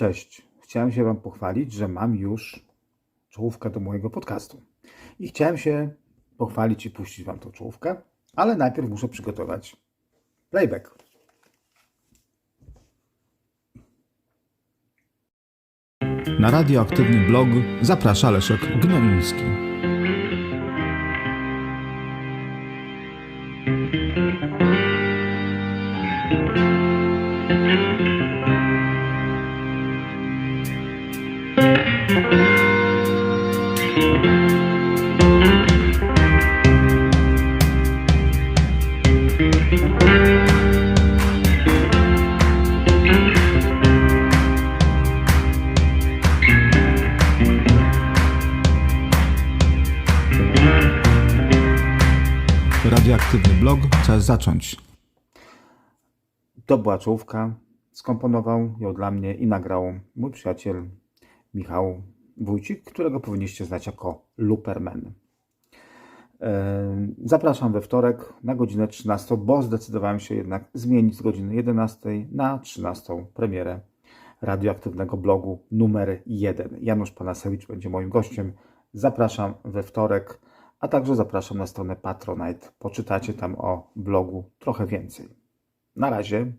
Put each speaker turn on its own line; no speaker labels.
Cześć. Chciałem się Wam pochwalić, że mam już czołówkę do mojego podcastu. I chciałem się pochwalić i puścić Wam tą czołówkę, ale najpierw muszę przygotować playback.
Na radioaktywny blog zaprasza Leszek Gnomiński. Radioaktywny blog czas zacząć.
To była czołówka. Skomponował ją dla mnie i nagrał mój przyjaciel Michał Wójcik, którego powinniście znać jako Luperman. Zapraszam we wtorek na godzinę 13, bo zdecydowałem się jednak zmienić z godziny 11 na 13 premierę radioaktywnego blogu numer 1. Janusz Panasewicz będzie moim gościem. Zapraszam we wtorek, a także zapraszam na stronę Patronite. Poczytacie tam o blogu trochę więcej. Na razie.